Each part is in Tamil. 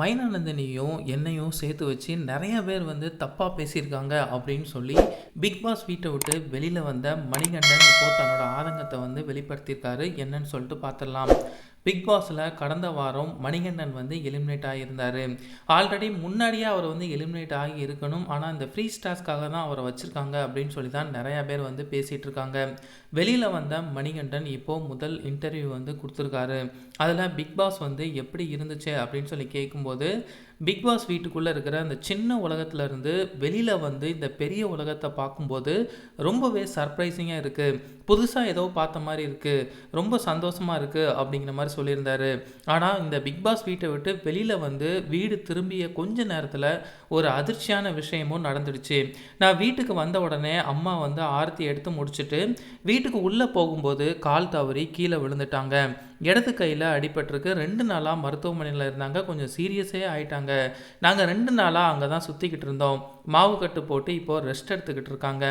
மைனானந்தனையும் என்னையும் சேர்த்து வச்சு நிறைய பேர் வந்து தப்பாக பேசியிருக்காங்க அப்படின்னு சொல்லி பிக் பாஸ் வீட்டை விட்டு வெளியில் வந்த மணிகண்டன் இப்போ தன்னோட ஆதங்கத்தை வந்து வெளிப்படுத்தியிருக்காரு. என்னன்னு சொல்லிட்டு பார்த்துடலாம். பிக் பாஸில் கடந்த வாரம் மணிகண்டன் வந்து எலிமினேட் ஆகியிருந்தார். ஆல்ரெடி முன்னாடியே அவர் வந்து எலிமினேட் ஆகி இருக்கணும். ஆனால் இந்த ஃப்ரீ ஸ்டாஸ்க்காக தான் அவரை வச்சுருக்காங்க அப்படின்னு சொல்லி தான் நிறையா பேர் வந்து பேசிகிட்டு இருக்காங்க. வெளியில் வந்த மணிகண்டன் இப்போது முதல் இன்டர்வியூ வந்து கொடுத்துருக்காரு. அதில் பிக் பாஸ் வந்து எப்படி இருந்துச்சு அப்படின்னு சொல்லி கேட்கும்போது பிக் பாஸ் வீட்டுக்குள்ளே இருக்கிற அந்த சின்ன உலகத்துல இருந்து வெளியில் வந்து இந்த பெரிய உலகத்தை பார்க்கும்போது ரொம்பவே சர்ப்ரைசிங்காக இருக்குது புதுசாக ஏதோ பார்த்த மாதிரி இருக்குது ரொம்ப சந்தோஷமாக இருக்குது அப்படிங்கிற மாதிரி சொல்லியிருந்தாரு. ஆனால் இந்த பிக் பாஸ் வீட்டை விட்டு வெளியில் வந்து வீடு திரும்பிய கொஞ்ச நேரத்தில் ஒரு அதிர்ச்சியான விஷயமும் நடந்துடுச்சு. நான் வீட்டுக்கு வந்த உடனே அம்மா வந்து ஆரத்தி எடுத்து முடிச்சுட்டு வீட்டுக்கு உள்ளே போகும்போது கால் தவறி கீழே விழுந்துட்டாங்க. இடது கையில் அடிபட்டிருக்கு. ரெண்டு நாளாக மருத்துவமனையில் இருந்தாங்க. கொஞ்சம் சீரியஸே ஆயிட்டாங்க. நாங்கள் ரெண்டு நாளாக அங்கே தான் சுற்றிக்கிட்டு இருந்தோம். மாவு கட்டு போட்டு இப்போது ரெஸ்ட் எடுத்துக்கிட்டு இருக்காங்க.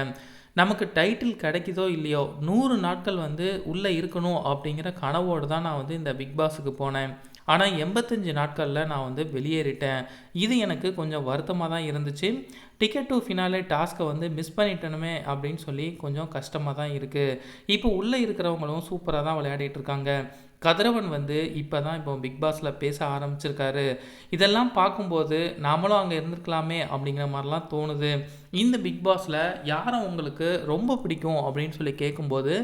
நமக்கு டைட்டில் கிடைக்குதோ இல்லையோ நூறு நாட்கள் வந்து உள்ளே இருக்கணும் அப்படிங்கிற கனவோடு தான் நான் வந்து இந்த பிக் பாஸுக்கு போனேன். ஆனால் எண்பத்தஞ்சு நாட்களில் நான் வந்து வெளியேறிட்டேன். இது எனக்கு கொஞ்சம் வருத்தமாக தான் இருந்துச்சு. டிக்கெட் டு ஃபினாலே டாஸ்க்கை வந்து மிஸ் பண்ணிட்டனுமே அப்படின்னு சொல்லி கொஞ்சம் கஷ்டமாக தான் இருக்குது இப்போ உள்ளே இருக்கிறவங்களும் சூப்பராக தான் விளையாடிட்டு இருக்காங்க. கதிரவன் வந்து இப்போ தான் இப்போ பிக் பாஸில் பேச ஆரம்பிச்சிருக்காரு. இதெல்லாம் பார்க்கும்போது நாமளும் அங்கே இருந்திருக்கலாமே அப்படிங்கிற மாதிரிலாம் தோணுது. இந்த பிக் பாஸில் யாரை உங்களுக்கு ரொம்ப பிடிக்கும் அப்படின்னு சொல்லி கேட்கும்போது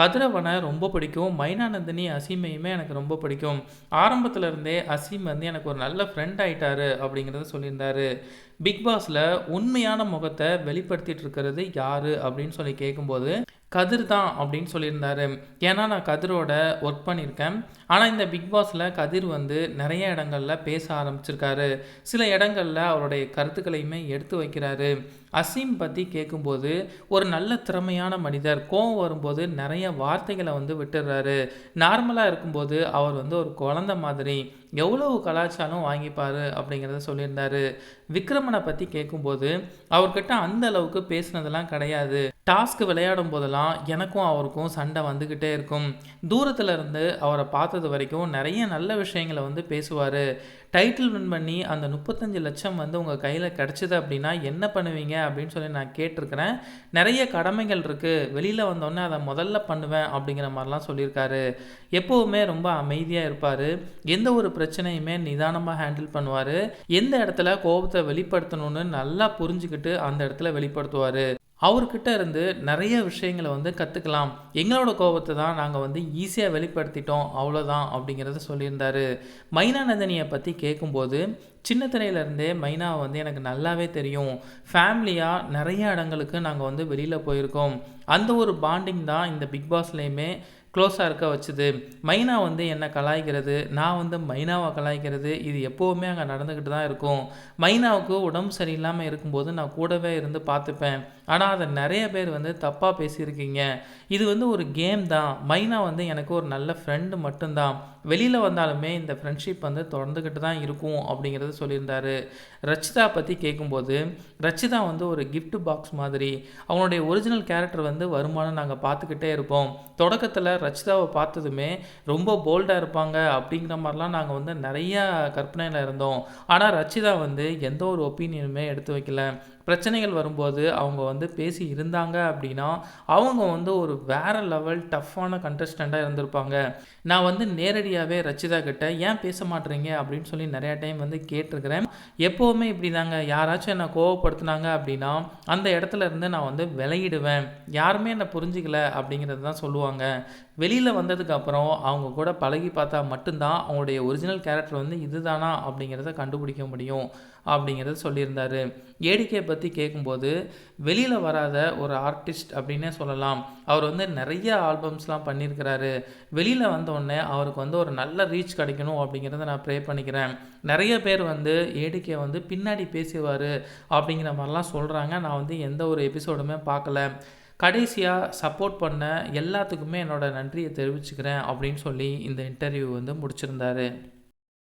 கதிரவனை ரொம்ப பிடிக்கும். மைனானந்தினி அசீமையுமே எனக்கு ரொம்ப பிடிக்கும். ஆரம்பத்தில் இருந்தே அசீம் வந்து எனக்கு ஒரு நல்ல ஃப்ரெண்ட் ஆயிட்டாரு அப்படிங்கிறத சொல்லியிருந்தாரு. பிக் பாஸில் உண்மையான முகத்தை வெளிப்படுத்திட்டு இருக்கிறது யாரு அப்படின்னு சொல்லி கேட்கும்போது கதிர் தான் அப்படின்னு சொல்லியிருந்தாரு. ஏன்னா நான் கதிரோட ஒர்க் பண்ணியிருக்கேன். ஆனால் இந்த பிக் பாஸில் கதிர் வந்து நிறைய இடங்களில் பேச ஆரம்பிச்சிருக்காரு. சில இடங்களில் அவருடைய கருத்துக்களையுமே எடுத்து வைக்கிறாரு. அசீம் பற்றி கேட்கும்போது ஒரு நல்ல திறமையான மனிதர். கோவம் வரும்போது நிறைய வார்த்தைகளை வந்து விட்டுடுறாரு நார்மலாக இருக்கும்போது அவர் வந்து ஒரு குழந்த மாதிரி. எவ்வளவு கலாச்சாரம் வாங்கிப்பார் அப்படிங்கிறத சொல்லியிருந்தார். விக்ரமனை பற்றி கேட்கும்போது அவர்கிட்ட அந்த அளவுக்கு பேசுனதெல்லாம் கிடையாது. டாஸ்க் விளையாடும் போதெல்லாம் எனக்கும் அவருக்கும் சண்டை வந்துக்கிட்டே இருக்கும். தூரத்தில் இருந்து அவரை பார்த்தது வரைக்கும் நிறைய நல்ல விஷயங்களை வந்து பேசுவார். டைட்டில் வின் பண்ணி அந்த முப்பத்தஞ்சு லட்சம் வந்து உங்கள் கையில் கிடச்சிது அப்படின்னா என்ன பண்ணுவீங்க அப்படின்னு சொல்லி நான் கேட்டிருக்கிறேன். நிறைய கடமைகள் இருக்குது வெளியில் வந்தோடனே அதை முதல்ல பண்ணுவேன் அப்படிங்கிற மாதிரிலாம் சொல்லியிருக்காரு. எப்போவுமே ரொம்ப அமைதியாக இருப்பார். எந்த ஒரு பிரச்சனையுமே நிதானமாக ஹேண்டில் பண்ணுவார். எந்த இடத்துல கோபத்தை வெளிப்படுத்தணும்னு நல்லா புரிஞ்சுக்கிட்டு அந்த இடத்துல வெளிப்படுத்துவார். அவர்கிட்ட இருந்து நிறைய விஷயங்களை வந்து கற்றுக்கலாம் எங்களோட கோபத்தை தான் நாங்கள் வந்து ஈஸியாக வெளிப்படுத்திட்டோம். அவ்வளோதான் அப்படிங்கிறத சொல்லியிருந்தாரு. மைனாநந்தினியை பற்றி கேட்கும்போது சின்ன திரையிலேருந்தே மைனாவை வந்து எனக்கு நல்லாவே தெரியும். ஃபேமிலியாக நிறைய இடங்களுக்கு நாங்கள் வந்து வெளியில் போயிருக்கோம். அந்த ஒரு பாண்டிங் தான் இந்த பிக் பாஸ்லேயுமே க்ளோஸாக இருக்க வச்சுது. மைனா வந்து என்னை கலாய்க்கிறது? நான் வந்து மைனாவை கலாய்க்கிறது. இது எப்போவுமே அங்கே நடந்துக்கிட்டு தான் இருக்கும். மைனாவுக்கு உடம்பு சரியில்லாமல் இருக்கும்போது நான் கூடவே இருந்து பார்த்துப்பேன். ஆனால் அதை நிறைய பேர் வந்து தப்பாக பேசியிருக்கீங்க. இது வந்து ஒரு கேம் தான். மைனா வந்து எனக்கு ஒரு நல்ல ஃப்ரெண்டு மட்டும்தான். வெளியில் வந்தாலுமே இந்த ஃப்ரெண்ட்ஷிப் வந்து தொடர்ந்துக்கிட்டு தான் இருக்கும் அப்படிங்கிறத சொல்லியிருந்தாரு. ரச்சிதா பற்றி கேட்கும்போது ரச்சிதா வந்து ஒரு கிஃப்ட் பாக்ஸ் மாதிரி அவனுடைய ஒரிஜினல் கேரக்டர் வந்து வருமானம் நாங்கள் பார்த்துக்கிட்டே இருப்போம். தொடக்கத்தில் ரச்சிதாவை பார்த்ததுமே ரொம்ப போல்டாக இருப்பாங்க அப்படிங்கிற மாதிரிலாம் நாங்கள் வந்து நிறையா கற்பனையில் இருந்தோம். ஆனால் ரச்சிதா வந்து எந்த ஒரு ஒப்பீனியனுமே எடுத்து வைக்கல. பிரச்சனைகள் வரும்போது அவங்க வந்து பேசி இருந்தாங்க அப்படின்னா அவங்க வந்து ஒரு வேற லெவல் டஃப்பான கண்டஸ்டண்ட்டாக இருந்திருப்பாங்க. நான் வந்து நேரடியாகவே ரச்சிதா கிட்ட ஏன் பேச மாட்டேறீங்க? அப்படின்னு சொல்லி நிறையா டைம் வந்து கேட்டிருக்கிறேன். எப்போவுமே இப்படி தாங்க யாராச்சும் என்னை கோவப்படுத்துனாங்க அப்படின்னா அந்த இடத்துல இருந்து நான் வந்து விளையிடுவேன் யாருமே என்னை புரிஞ்சிக்கல அப்படிங்கிறது தான் சொல்லுவாங்க. வெளியில் வந்ததுக்கப்புறம் அவங்க கூட பழகி பார்த்தா மட்டும்தான் அவங்களுடைய ஒரிஜினல் கேரக்டர் வந்து இதுதானா அப்படிங்கிறத கண்டுபிடிக்க முடியும் அப்படிங்கிறத சொல்லியிருந்தார். ஏடிகே பற்றி பற்றி கேட்கும்போது வெளியில் வராத ஒரு ஆர்டிஸ்ட் அப்படின்னே சொல்லலாம். அவர் வந்து நிறைய ஆல்பம்ஸ்லாம் பண்ணியிருக்கிறாரு வெளியில் வந்தோடனே அவருக்கு வந்து ஒரு நல்ல ரீச் கிடைக்கணும் அப்படிங்கிறத நான் ப்ரே பண்ணிக்கிறேன். நிறைய பேர் வந்து ஏடிகே வந்து பின்னாடி பேசுவார் அப்படிங்கிற மாதிரிலாம் சொல்கிறாங்க நான் வந்து எந்த ஒரு எபிசோடுமே பார்க்கல. கடைசியாக சப்போர்ட் பண்ண எல்லாத்துக்குமே என்னோடய நன்றியை தெரிவிச்சுக்கிறேன் அப்படின்னு சொல்லி இந்த இன்டர்வியூ வந்து முடிச்சிருந்தாரு.